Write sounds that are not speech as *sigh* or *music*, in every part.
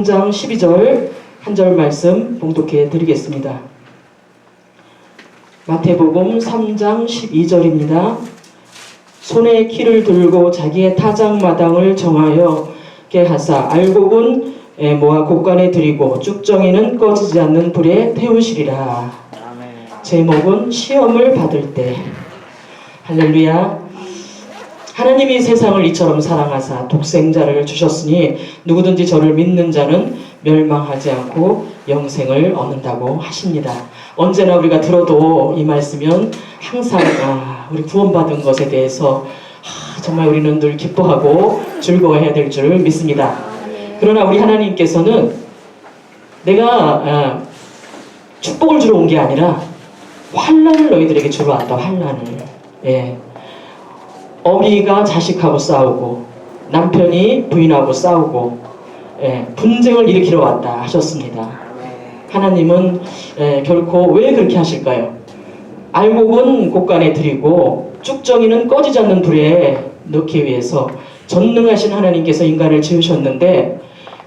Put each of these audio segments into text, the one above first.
3장 12절 한 절 말씀 봉독해 드리겠습니다. 마태복음 3장 12절입니다. 손에 키를 들고 자기의 타작 마당을 정하여 깨 하사 알곡은 에, 모아 곳간에 들이고 쭉정이는 꺼지지 않는 불에 태우시리라. 제목은 시험을 받을 때. 할렐루야. 하나님이 세상을 이처럼 사랑하사 독생자를 주셨으니 누구든지 저를 믿는 자는 멸망하지 않고 영생을 얻는다고 하십니다. 언제나 우리가 들어도 이 말씀은 항상 아, 우리 구원받은 것에 대해서 아, 정말 우리는 늘 기뻐하고 즐거워해야 될 줄 믿습니다. 그러나 우리 하나님께서는 내가 아, 축복을 주러 온 게 아니라 환란을 너희들에게 주러 왔다 환란을 예. 어미가 자식하고 싸우고 남편이 부인하고 싸우고 예, 분쟁을 일으키러 왔다 하셨습니다. 하나님은 예, 결코 왜 그렇게 하실까요? 알곡은 곳간에 들이고 쭉정이는 꺼지지 않는 불에 넣기 위해서 전능하신 하나님께서 인간을 지으셨는데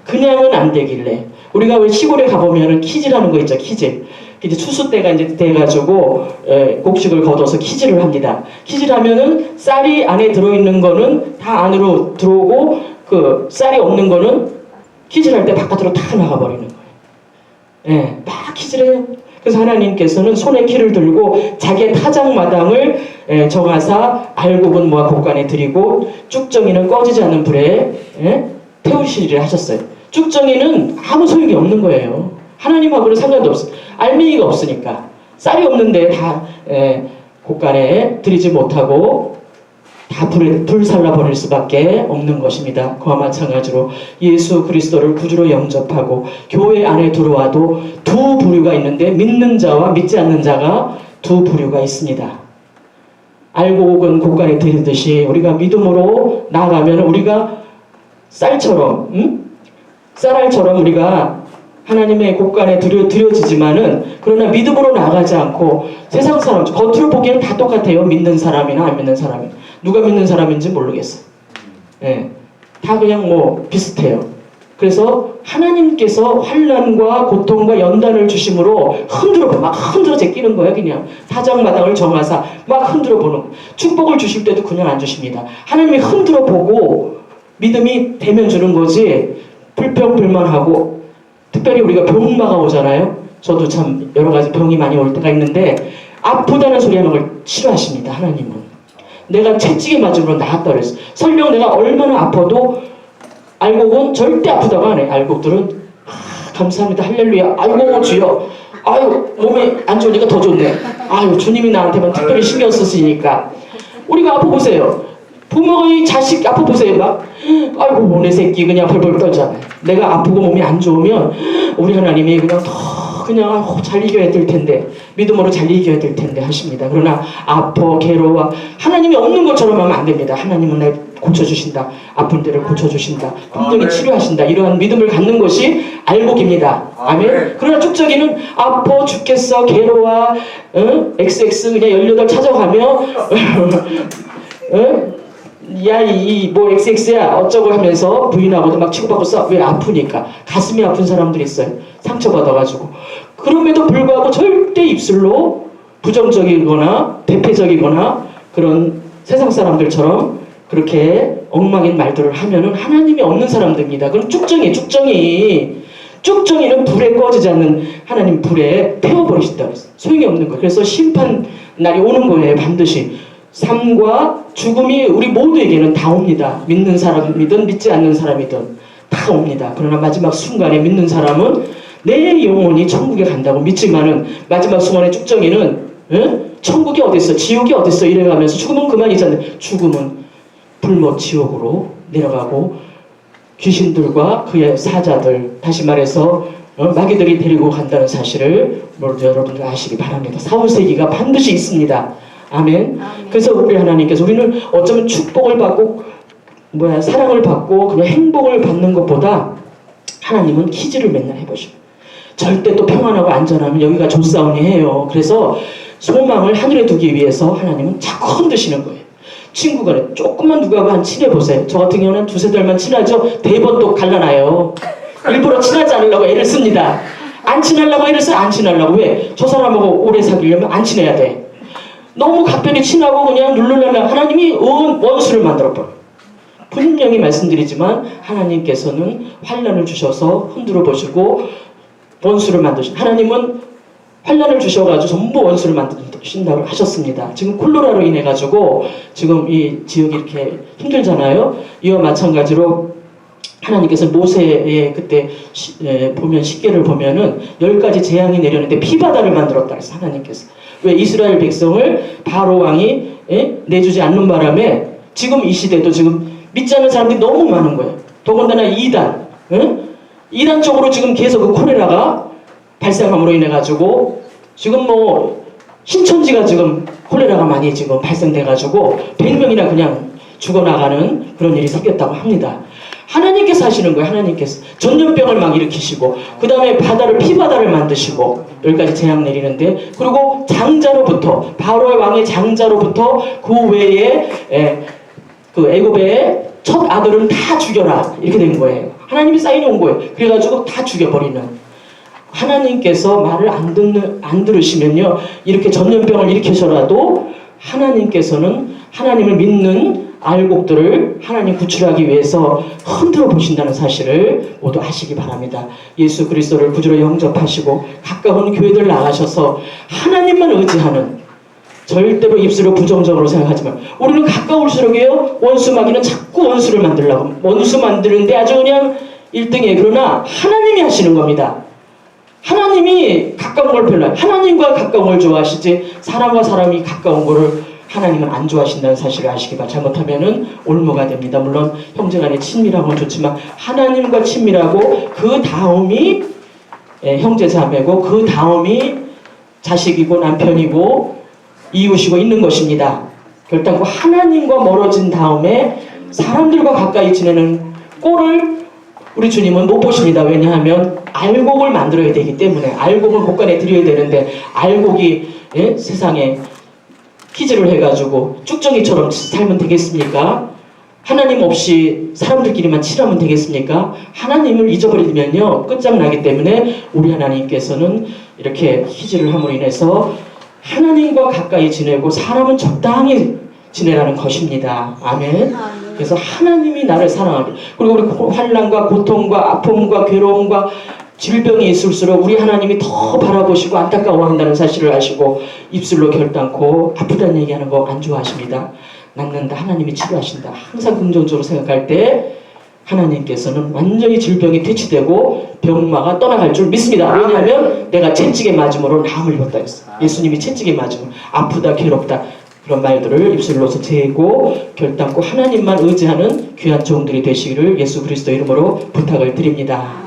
그냥은 안 되길래 우리가 왜 시골에 가보면은 키즈라는 거 있죠 키즈 이제 추수 때가 이제 돼가지고 에, 곡식을 걷어서 키즈를 합니다. 키즈를 하면은 쌀이 안에 들어있는 거는 다 안으로 들어오고 그 쌀이 없는 거는 키즈를 할때 바깥으로 다 나가버리는 거예요. 예, 막 키즈를 해요. 그래서 하나님께서는 손에 키를 들고 자기의 타작 마당을 에, 정하사 알곡은 모아 곳간에 들이고 쭉정이는 꺼지지 않는 불에 예, 태우시리를 하셨어요. 쭉정이는 아무 소용이 없는 거예요. 하나님하고는 상관도 없어요. 알맹이가 없으니까 쌀이 없는데 다 에, 곳간에 들이지 못하고 다 불, 불살라 버릴 수밖에 없는 것입니다. 그와 마찬가지로 예수 그리스도를 구주로 영접하고 교회 안에 들어와도 두 부류가 있는데 믿는 자와 믿지 않는 자가 두 부류가 있습니다. 알고 혹은 곳간에 들이듯이 우리가 믿음으로 나아가면 우리가 쌀처럼 음? 쌀알처럼 우리가 하나님의 곳간에 들여, 들여지지만은 그러나 믿음으로 나가지 않고 세상 사람 겉으로 보기에는 다 똑같아요. 믿는 사람이나 안 믿는 사람이. 누가 믿는 사람인지 모르겠어. 예, 다 그냥 뭐 비슷해요. 그래서 하나님께서 환란과 고통과 연단을 주심으로 흔들어 막 흔들어 제끼는 거예요 그냥. 타작마당을 정하사 막 흔들어 보는. 축복을 주실 때도 그냥 안 주십니다. 하나님이 흔들어 보고 믿음이 되면 주는 거지 불평불만하고 특별히 우리가 병마가 오잖아요. 저도 참 여러 가지 병이 많이 올 때가 있는데 아프다는 소리 하는 걸 싫어하십니다. 하나님은. 내가 채찍에 맞으면 나았다 그랬어. 설령 내가 얼마나 아파도 알곡은 절대 아프다고 안 해. 알곡들은 아, 감사합니다. 할렐루야. 아이고 주여. 아유 몸이 안 좋으니까 더 좋네. 아유 주님이 나한테만 특별히 신경 쓰시니까 우리가 아파 보세요. 부모가 이 자식 아파 보세요 막 아이고 내 새끼 그냥 벌벌 떨잖아요. 내가 아프고 몸이 안 좋으면 우리 하나님이 그냥 더 그냥 어, 잘 이겨야 될 텐데 믿음으로 잘 이겨야 될 텐데 하십니다. 그러나 아파 괴로워 하나님이 없는 것처럼 하면 안 됩니다. 하나님은 날 고쳐주신다. 아픈 데를 고쳐주신다. 분명히 아멘. 치료하신다. 이러한 믿음을 갖는 것이 알곡입니다. 아멘. 아멘. 그러나 쭉저기는 아파 죽겠어 괴로워 어? XX 그냥 18 찾아가며 *laughs* 어? 야이 뭐 XX야 어쩌고 하면서 부인하고도 막 치고받고 싸. 왜 아프니까 가슴이 아픈 사람들이 있어요. 상처받아가지고 그럼에도 불구하고 절대 입술로 부정적이거나 대패적이거나 그런 세상 사람들처럼 그렇게 엉망인 말들을 하면은 하나님이 없는 사람들입니다. 그럼 쭉정이 쭉정이 쭉정이는 불에 꺼지지 않는 하나님 불에 태워버리신다 그랬어요. 소용이 없는 거예요. 그래서 심판 날이 오는 거예요. 반드시. 삶과 죽음이 우리 모두에게는 다 옵니다. 믿는 사람이든 믿지 않는 사람이든 다 옵니다. 그러나 마지막 순간에 믿는 사람은 내 영혼이 천국에 간다고 믿지만은 마지막 순간에 쭉정이는 응? 천국이 어딨어? 지옥이 어딨어? 이래가면서 죽음은 그만이잖아요. 죽음은 불못 지옥으로 내려가고 귀신들과 그의 사자들 다시 말해서 어, 마귀들이 데리고 간다는 사실을 모두 여러분들 아시기 바랍니다. 사후세기가 반드시 있습니다. 아멘. 그래서 우리 하나님께서 우리는 어쩌면 축복을 받고 뭐야 사랑을 받고 그런 행복을 받는 것보다 하나님은 키즈를 맨날 해보시고 절대 또 평안하고 안전하면 여기가 조사원이 해요. 그래서 소망을 하늘에 두기 위해서 하나님은 자꾸 흔드시는 거예요. 친구가. 조금만 누가 한 친해 보세요. 저 같은 경우는 두세 달만 친하죠. 대번 또 갈라놔요. 일부러 친하지 않으려고 애를 씁니다. 안 친하려고 애를 써, 안 친하려고. 왜? 저 사람하고 오래 사귀려면 안 친해야 돼. 너무 각별히 친하고 그냥 누르려면 하나님이 원, 원수를 만들어버려. 분명히 말씀드리지만 하나님께서는 환란을 주셔서 흔들어 보시고 원수를 만드신 하나님은 환란을 주셔가지고 전부 원수를 만드신다고 하셨습니다. 지금 콜로라로 인해 가지고 지금 이 지역이 이렇게 힘들잖아요. 이와 마찬가지로 하나님께서 모세의 그때 시- 에, 보면 십계를 보면은 열 가지 재앙이 내렸는데 피바다를 만들었다 그래서 하나님께서 왜 이스라엘 백성을 바로 왕이 에? 내주지 않는 바람에 지금 이 시대도 지금 믿지 않는 사람들이 너무 많은 거예요. 더군다나 이단, 응? 이단 쪽으로 지금 계속 그 콜레라가 발생함으로 인해 가지고 지금 뭐 신천지가 지금 콜레라가 많이 지금 발생돼 가지고 100명이나 그냥 죽어나가는 그런 일이 생겼다고 합니다. 하나님께서 하시는 거예요. 하나님께서 전염병을 막 일으키시고 그 다음에 바다를 피바다를 만드시고 여기까지 재앙 내리는데 그리고 장자로부터 바로의 왕의 장자로부터 그 외에 에, 그 애굽의 첫 아들은 다 죽여라 이렇게 된 거예요. 하나님이 사인해 온 거예요. 그래가지고 다 죽여버리는. 하나님께서 말을 안 듣는 안 들으시면요 이렇게 전염병을 일으키셔라도 하나님께서는 하나님을 믿는 알곡들을 하나님 구출하기 위해서 흔들어 보신다는 사실을 모두 아시기 바랍니다. 예수 그리스도를 구주로 영접하시고 가까운 교회들 나가셔서 하나님만 의지하는 절대로 입술로 부정적으로 생각하지 마. 우리는 가까울수록이요 원수 마귀는 자꾸 원수를 만들려고 원수 만드는데 아주 그냥 1등이에요. 그러나 하나님이 하시는 겁니다. 하나님이 가까운 걸 별로 하나님과 가까운 걸 좋아하시지 사람과 사람이 가까운 거를 하나님은 안 좋아하신다는 사실을 아시기 바랍니다. 잘못하면은 올무가 됩니다. 물론 형제간의 친밀한 건 좋지만 하나님과 친밀하고 그 다음이 예, 형제 자매고 그 다음이 자식이고 남편이고 이웃이고 있는 것입니다. 결단코 하나님과 멀어진 다음에 사람들과 가까이 지내는 꼴을 우리 주님은 못 보십니다. 왜냐하면 알곡을 만들어야 되기 때문에 알곡을 곳간에 드려야 되는데 알곡이 예? 세상에 키즈를 해가지고 쭉정이처럼 살면 되겠습니까? 하나님 없이 사람들끼리만 칠하면 되겠습니까? 하나님을 잊어버리면요 끝장나기 때문에 우리 하나님께서는 이렇게 희지를 함으로 인해서 하나님과 가까이 지내고 사람은 적당히 지내라는 것입니다. 아멘. 그래서 하나님이 나를 사랑하고 그리고 우리 환란과 고통과 아픔과 괴로움과 질병이 있을수록 우리 하나님이 더 바라보시고 안타까워한다는 사실을 아시고 입술로 결단코 아프다는 얘기하는 거 안 좋아하십니다. 낫는다 하나님이 치료하신다. 항상 긍정적으로 생각할 때 하나님께서는 완전히 질병이 퇴치되고 병마가 떠나갈 줄 믿습니다. 왜냐하면 내가 채찍에 맞음으로 나음을 입었다 했어. 예수님이 채찍에 맞음으로 아프다 괴롭다 그런 말들을 입술로서 재고 결단코 하나님만 의지하는 귀한 종들이 되시기를 예수 그리스도 이름으로 부탁을 드립니다.